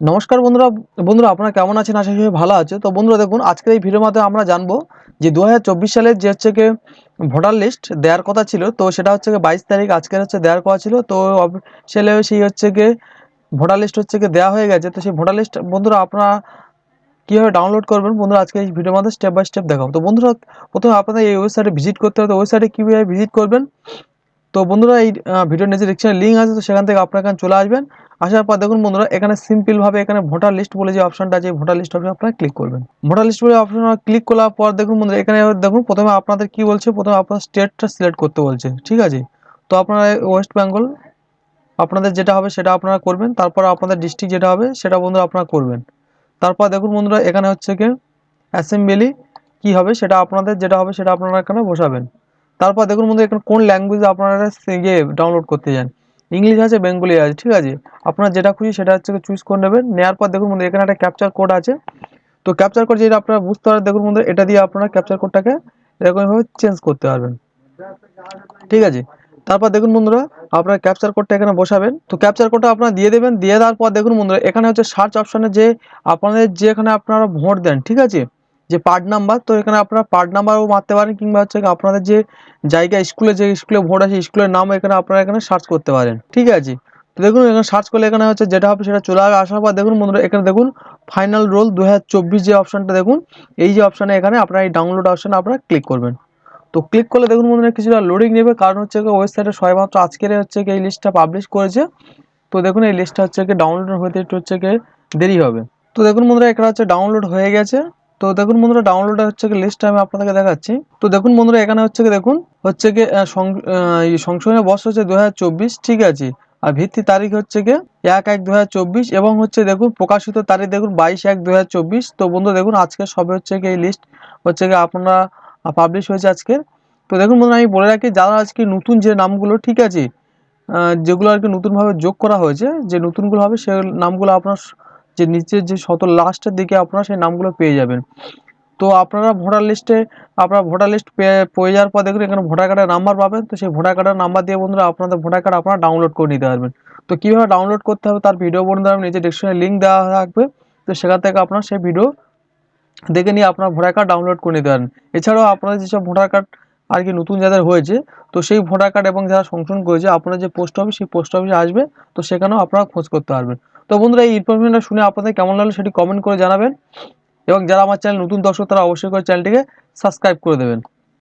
নমস্কার বন্ধুরা বন্ধুরা, আপনারা কেমন আছেন? আশা করি ভালো আছে। তো বন্ধুরা, দেখুন, আজকের এই ভিডিওর মাধ্যমে আমরা জানব যে দু হাজার চব্বিশ সালের যে হচ্ছে ভোটার লিস্ট দেওয়ার কথা ছিল, তো সেটা হচ্ছে কি বাইশ তারিখ আজকের হচ্ছে দেওয়ার কথা ছিল, তো অফিসিয়ালি সেই হচ্ছে কি ভোটার লিস্ট হচ্ছে কি দেওয়া হয়ে গেছে। তো সেই ভোটার লিস্ট, বন্ধুরা, আপনারা কীভাবে ডাউনলোড করবেন বন্ধুরা, আজকে এই ভিডিওর মধ্যে স্টেপ বাই স্টেপ দেখাবো। তো বন্ধুরা, প্রথমে আপনাদের এই ওয়েবসাইটে ভিজিট করতে হবে, তো ওয়েবসাইটে কীভাবে ভিজিট করবেন? তো বন্ধুরা, এই ভিডিওর নিচে ডিসক্রিপশনে লিঙ্ক আছে, তো সেখান থেকে আপনারা চলে আসবেন। আসার পর দেখুন বন্ধুরা, এখানে সিম্পলভাবে এখানে ভোটার লিস্ট বলে যে অপশনটা আছে ভোটার লিস্ট অপশন আপনারা ক্লিক করবেন। ভোটার লিস্ট বলে অপশন ক্লিক করার পর দেখুন বন্ধুরা, এখানে দেখুন প্রথমে আপনাদের কি বলছে, প্রথমে আপনার স্টেটটা সিলেক্ট করতে বলছে, ঠিক আছে? তো আপনারা ওয়েস্ট বেঙ্গল আপনাদের যেটা হবে সেটা আপনারা করবেন, তারপর আপনাদের ডিস্ট্রিক্ট যেটা হবে সেটা বন্ধুরা আপনারা করবেন। তারপর দেখুন বন্ধুরা, এখানে হচ্ছে কি অ্যাসেম্বলি কি হবে সেটা আপনাদের যেটা হবে সেটা আপনারা এখানে বসাবেন। তারপর দেখুন বন্ধু এখানে কোন ল্যাঙ্গুয়েজে আপনারা ইয়ে ডাউনলোড করতে চান। ইংলিশ আছে বেঙ্গলি আছে ঠিক আছে? আপনার যেটা খুশি সেটা হচ্ছে চুজ করে নেবেন। নেওয়ার পর দেখুন বন্ধু এখানে একটা ক্যাপচার কোড আছে। তো ক্যাপচার কোড যেটা আপনারা বুঝতে পারেন দেখুন বন্ধু এটা দিয়ে আপনারা ক্যাপচার কোডটাকে এরকমভাবে চেঞ্জ করতে পারবেন। ঠিক আছে? তারপর দেখুন বন্ধুরা, আপনারা ক্যাপচার কোডটা এখানে বসাবেন। তো ক্যাপচার কোডটা আপনারা দিয়ে দেবেন, দিয়ে দেওয়ার পর দেখুন বন্ধুরা, এখানে হচ্ছে সার্চ অপশানে যে আপনাদের যেখানে আপনারা ভোট দেন, ঠিক আছে? যে পার্ট নাম্বার, তো এখানে আপনারা পার্ট নাম্বারও মারতে পারেন কিংবা হচ্ছে আপনাদের যে জায়গা, স্কুলে যে স্কুলে ভোট আছে, স্কুলের নাম এখানে আপনারা এখানে সার্চ করতে পারেন, ঠিক আছে? তো দেখুন, এখানে সার্চ করলে এখানে হচ্ছে যেটা হবে সেটা চলে আসবে আসার পর দেখুন বন্ধুরা, এখানে দেখুন ফাইনাল রোল দু হাজার চব্বিশ যে অপশানটা দেখুন, এই যে অপশানে এখানে আপনারা এই ডাউনলোড অপশানে আপনারা ক্লিক করবেন। তো ক্লিক করলে দেখুন বন্ধুরা কিছুটা লোডিং নেবে, কারণ হচ্ছে ওয়েবসাইটে সবেমাত্র আজকের হচ্ছে এই লিস্টটা পাবলিশ করেছে। তো দেখুন, এই লিস্টটা হচ্ছে ডাউনলোড হতে একটু হচ্ছে দেরি হবে। তো দেখুন বন্ধুরা, এখানে হচ্ছে ডাউনলোড হয়ে গেছে। তো দেখুন বন্ধুরা ডাউনলোড হচ্ছে কি লিস্ট আমি আপনাদেরকে দেখাচ্ছি। তো দেখুন বন্ধুরা, এখানে হচ্ছে কি দেখুন, হচ্ছে কি সংশোধনের বর্ষ হচ্ছে দু হাজার চব্বিশ, ঠিক আছে? আর ভিত্তি তারিখ হচ্ছে কি, এক এক দু এবং হচ্ছে দেখুন, প্রকাশিত তারিখ দেখুন, বাইশ এক দু তো বন্ধু দেখুন, আজকে সবে হচ্ছে কি এই লিস্ট হচ্ছে কি আপনারা পাবলিশ হয়েছে আজকে তো দেখুন বন্ধুরা, আমি বলে রাখি, যারা আজকে নতুন যে নামগুলো, ঠিক আছে যেগুলো আর কি নতুনভাবে যোগ করা হয়েছে, যে নতুনগুলো হবে, সে নামগুলো আপনার যে নিচের যে শত লাস্টের দিকে আপনারা সেই নামগুলো পেয়ে যাবেন। তো আপনারা ভোটার লিস্টে আপনারা ভোটার লিস্ট পেয়ে যাওয়ার পর দেখুন এখানে ভোটার কার্ডের নাম্বার পাবেন। তো সেই ভোটার কার্ডের নাম্বার দিয়ে বন্ধুরা আপনাদের ভোটার কার্ড আপনারা ডাউনলোড করে নিতে পারবেন। তো কীভাবে ডাউনলোড করতে হবে তার ভিডিও বন্ধুরা আমি নিচে ডিসক্রিপশনে লিঙ্ক দেওয়া থাকবে। তো সেখান থেকে আপনার সেই ভিডিও দেখে নিয়ে আপনার ভোটার কার্ড ডাউনলোড করে নিতে পারেন। এছাড়াও আপনাদের যেসব ভোটার কার্ড আর কি নতুন যাদের হয়েছে, তো সেই ভোটার কার্ড এবং যারা সংশোধন করেছে আপনার যে পোস্ট অফিস সেই পোস্ট অফিসে আসবে। তো সেখানেও আপনারা খোঁজ করতে পারবেন। তো বন্ধুরা, এই ইনফরমেশনটা শুনে আপনাদের কেমন লাগল সেটি কমেন্ট করে জানাবেন। এবং যারা আমার চ্যানেল নতুন দর্শক, তারা অবশ্যই করে চ্যানেলটিকে সাবস্ক্রাইব করে দেবেন।